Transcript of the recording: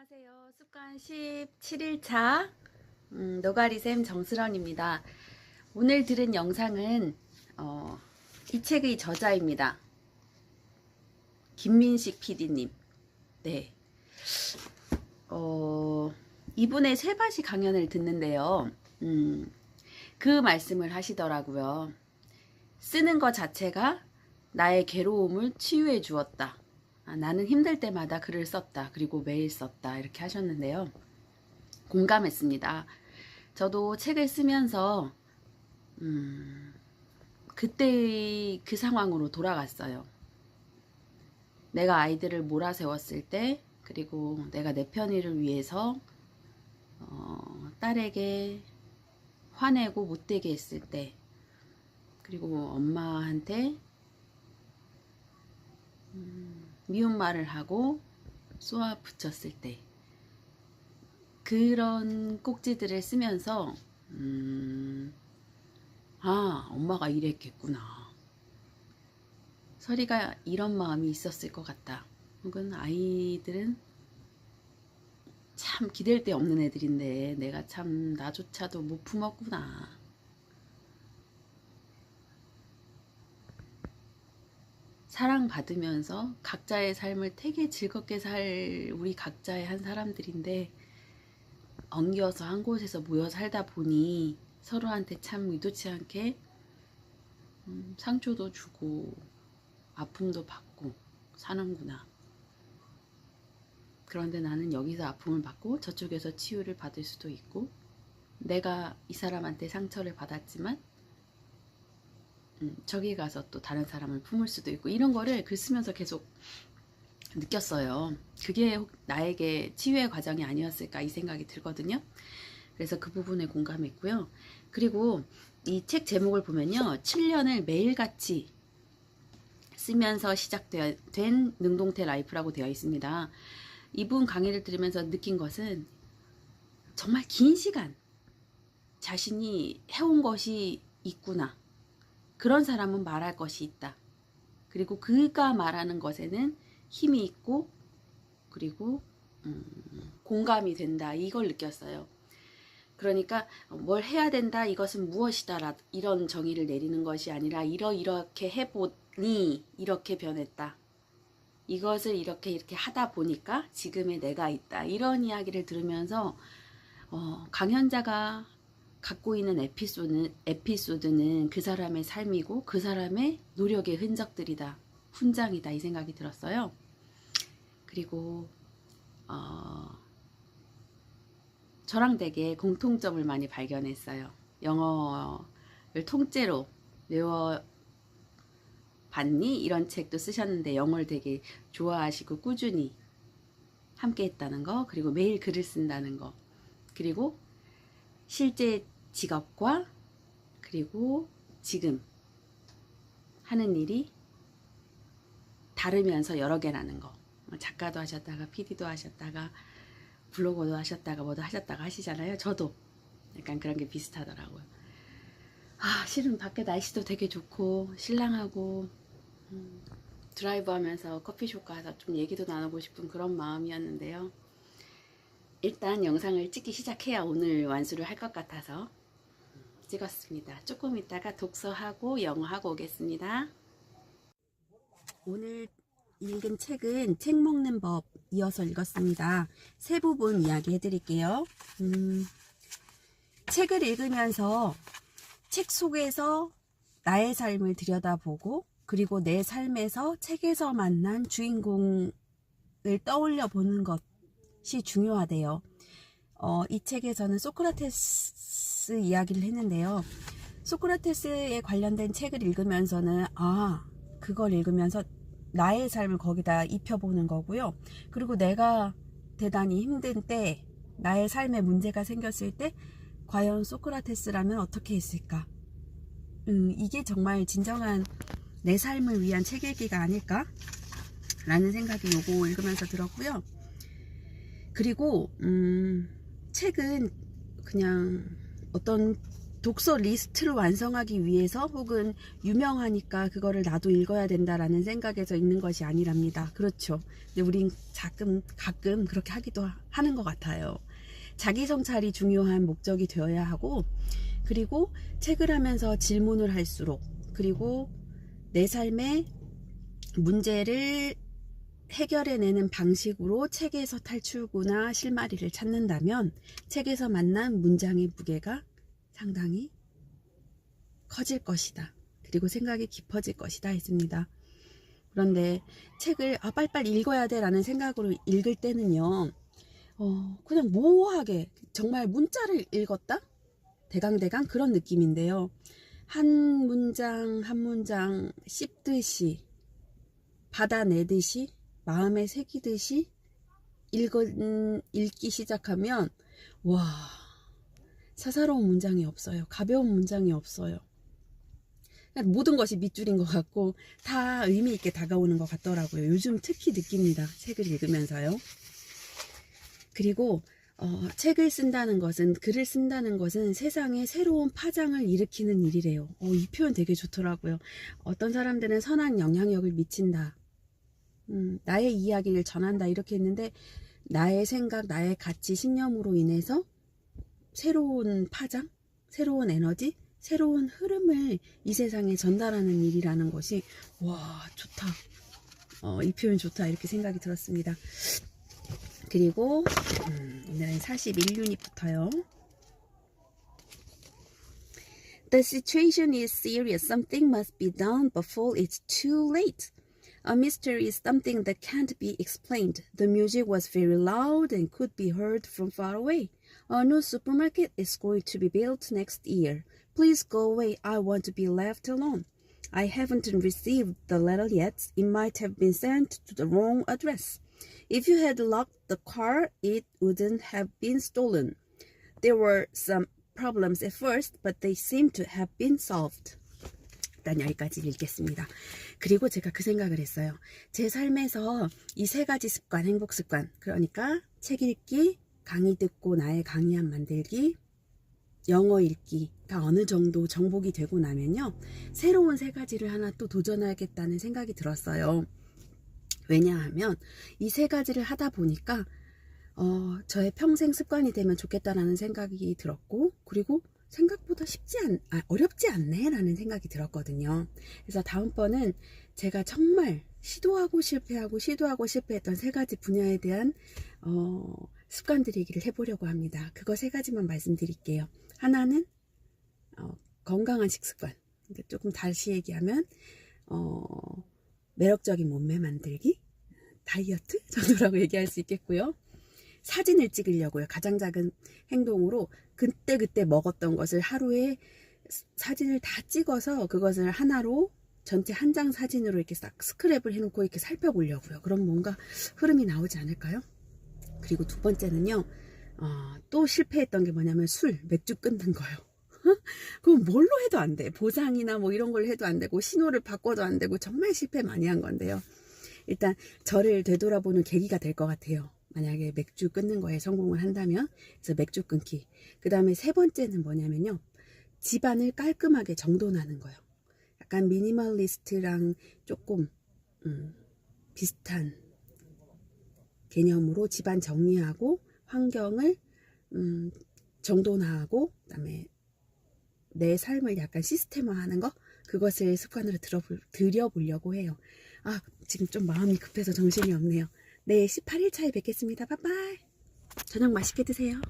안녕하세요. 습관 17일차 음, 노가리쌤 정수런입니다. 오늘 들은 영상은 어, 이 책의 저자입니다. 김민식 PD님. 네. 어, 이분의 세바시 강연을 듣는데요. 음, 그 말씀을 하시더라고요. 쓰는 것 자체가 나의 괴로움을 치유해 주었다. 아, 나는 힘들 때마다 글을 썼다. 그리고 매일 썼다. 이렇게 하셨는데요. 공감했습니다. 저도 책을 쓰면서, 음, 그때의 그 상황으로 돌아갔어요. 내가 아이들을 몰아세웠을 때, 그리고 내가 내 편의를 위해서, 어, 딸에게 화내고 못되게 했을 때, 그리고 엄마한테 미운 말을 하고 쏘아 붙였을 때. 그런 꼭지들을 쓰면서 음, 아 엄마가 이랬겠구나. 서리가 이런 마음이 있었을 것 같다. 혹은 아이들은 참 기댈 데 없는 애들인데 내가 참 나조차도 못 품었구나 사랑받으면서 각자의 삶을 되게 즐겁게 살 우리 각자의 한 사람들인데 엉겨서 한 곳에서 모여 살다 보니 서로한테 참 의도치 않게 음, 상처도 주고 아픔도 받고 사는구나. 그런데 나는 여기서 아픔을 받고 저쪽에서 치유를 받을 수도 있고 내가 이 사람한테 상처를 받았지만 음, 저기 가서 또 다른 사람을 품을 수도 있고 이런 거를 글 쓰면서 계속 느꼈어요. 그게 혹- 나에게 치유의 과정이 아니었을까 이 생각이 들거든요. 그래서 그 부분에 공감했고요. 그리고 이 책 제목을 보면요. 7년을 매일같이 쓰면서 시작된 능동태 라이프라고 되어 있습니다. 이분 강의를 들으면서 느낀 것은 정말 긴 시간 자신이 해온 것이 있구나. 그런 사람은 말할 것이 있다. 그리고 그가 말하는 것에는 힘이 있고 그리고 음, 공감이 된다. 이걸 느꼈어요. 그러니까 뭘 해야 된다. 이것은 무엇이다. 이런 정의를 내리는 것이 아니라 이러 이렇게 해보니 이렇게 변했다. 이것을 이렇게 이렇게 하다 보니까 지금의 내가 있다. 이런 이야기를 들으면서 어, 강연자가 갖고 있는 에피소드는, 에피소드는 그 사람의 삶이고 그 사람의 노력의 흔적들이다. 훈장이다. 이 생각이 들었어요. 그리고 어, 저랑 되게 공통점을 많이 발견했어요. 영어를 통째로 외워 봤니? 이런 책도 쓰셨는데 영어를 되게 좋아하시고 꾸준히 함께 했다는 거, 그리고 매일 글을 쓴다는 거, 그리고 실제 직업과 그리고 지금 하는 일이 다르면서 여러 개라는 거. 작가도 하셨다가 PD도 하셨다가 블로거도 하셨다가 뭐도 하셨다가 하시잖아요. 저도 약간 그런 게 비슷하더라고요. 아, 실은 밖에 날씨도 되게 좋고 신랑하고 음, 드라이브 하면서 커피숍 가서 좀 얘기도 나누고 싶은 그런 마음이었는데요. 일단 영상을 찍기 시작해야 오늘 완수를 할 것 같아서 찍었습니다. 조금 있다가 독서하고 영어하고 오겠습니다. 오늘 읽은 책은 책 먹는 법 이어서 읽었습니다. 세 부분 이야기 해 드릴게요. 음, 책을 읽으면서 책 속에서 나의 삶을 들여다보고 그리고 내 삶에서 책에서 만난 주인공을 떠올려 보는 것이 중요하대요. 어, 이 책에서는 소크라테스 이야기를 했는데요. 소크라테스에 관련된 책을 읽으면서는 아 그걸 읽으면서 나의 삶을 거기다 입혀보는 거고요. 그리고 내가 대단히 힘든 때 나의 삶에 문제가 생겼을 때 과연 소크라테스라면 어떻게 했을까? 음, 이게 정말 진정한 내 삶을 위한 책 읽기가 아닐까? 라는 생각이 요거 읽으면서 들었고요. 그리고 음, 책은 그냥 어떤 독서 리스트를 완성하기 위해서 혹은 유명하니까 그거를 나도 읽어야 된다라는 생각에서 읽는 것이 아니랍니다. 그렇죠. 근데 우린 가끔, 가끔 그렇게 하기도 하- 하는 것 같아요. 자기 성찰이 중요한 목적이 되어야 하고, 그리고 책을 하면서 질문을 할수록, 그리고 내 삶의 문제를 해결해내는 방식으로 책에서 탈출구나 실마리를 찾는다면 책에서 만난 문장의 무게가 상당히 커질 것이다. 그리고 생각이 깊어질 것이다 했습니다. 그런데 책을 아 빨리빨리 읽어야 돼 라는 생각으로 읽을 때는요. 어, 그냥 모호하게 정말 문자를 읽었다? 대강대강 그런 느낌인데요. 한 문장 한 문장 씹듯이 받아내듯이 마음에 새기듯이 읽은, 읽기 시작하면 와 사사로운 문장이 없어요. 가벼운 문장이 없어요. 그냥 모든 것이 밑줄인 것 같고 다 의미 있게 다가오는 것 같더라고요. 요즘 특히 느낍니다. 책을 읽으면서요. 그리고 어, 책을 쓴다는 것은 글을 쓴다는 것은 세상에 새로운 파장을 일으키는 일이래요. 어, 이 표현 되게 좋더라고요. 어떤 사람들은 선한 영향력을 미친다. 음, 나의 이야기를 전한다 이렇게 했는데 나의 생각, 나의 가치, 신념으로 인해서 새로운 파장, 새로운 에너지, 새로운 흐름을 이 세상에 전달하는 일이라는 것이 와 좋다. 어, 이 표현 좋다 이렇게 생각이 들었습니다. 그리고 음, 오늘은 41유닛부터요. The situation is serious. Something must be done before it's too late. A mystery is something that can't be explained. The music was very loud and could be heard from far away. A new supermarket is going to be built next year. Please go away. I want to be left alone. I haven't received the letter yet. It might have been sent to the wrong address. If you had locked the car, it wouldn't have been stolen. There were some problems at first, but they seem to have been solved. 일단 여기까지 읽겠습니다. 그리고 제가 그 생각을 했어요. 제 삶에서 이 세 가지 습관, 행복 습관, 그러니까 책 읽기, 강의 듣고 나의 강의안 만들기, 영어 읽기가 어느 정도 정복이 되고 나면요. 새로운 세 가지를 하나 또 도전하겠다는 생각이 들었어요. 왜냐하면 이 세 가지를 하다 보니까 어, 저의 평생 습관이 되면 좋겠다라는 생각이 들었고 그리고 생각보다 쉽지 않, 아, 어렵지 않네 라는 생각이 들었거든요. 그래서 다음번은 제가 정말 시도하고 실패하고 시도하고 실패했던 세 가지 분야에 대한 어, 습관들 얘기를 해보려고 합니다. 그거 세 가지만 말씀드릴게요. 하나는 어, 건강한 식습관. 그러니까 조금 다시 얘기하면 어, 매력적인 몸매 만들기, 다이어트 정도라고 얘기할 수 있겠고요. 사진을 찍으려고요. 가장 작은 행동으로 그때 그때 먹었던 것을 하루에 사진을 다 찍어서 그것을 하나로 전체 한 장 사진으로 이렇게 싹 스크랩을 해놓고 이렇게 살펴보려고요. 그럼 뭔가 흐름이 나오지 않을까요? 그리고 두 번째는요, 어, 또 실패했던 게 뭐냐면 술, 맥주 끊는 거요. 그럼 뭘로 해도 안 돼. 보상이나 뭐 이런 걸 해도 안 되고, 신호를 바꿔도 안 되고, 정말 실패 많이 한 건데요. 일단, 저를 되돌아보는 계기가 될 것 같아요. 만약에 맥주 끊는 거에 성공을 한다면, 그래서 맥주 끊기. 그 다음에 세 번째는 뭐냐면요. 집안을 깔끔하게 정돈하는 거예요. 약간 미니멀리스트랑 조금, 음, 비슷한 개념으로 집안 정리하고 환경을 음, 정돈하고 그다음에 내 삶을 약간 시스템화하는 거 그것을 습관으로 들여보려고 해요. 아 지금 좀 마음이 급해서 정신이 없네요. 네 18일 차에 뵙겠습니다. 바이바이. 저녁 맛있게 드세요.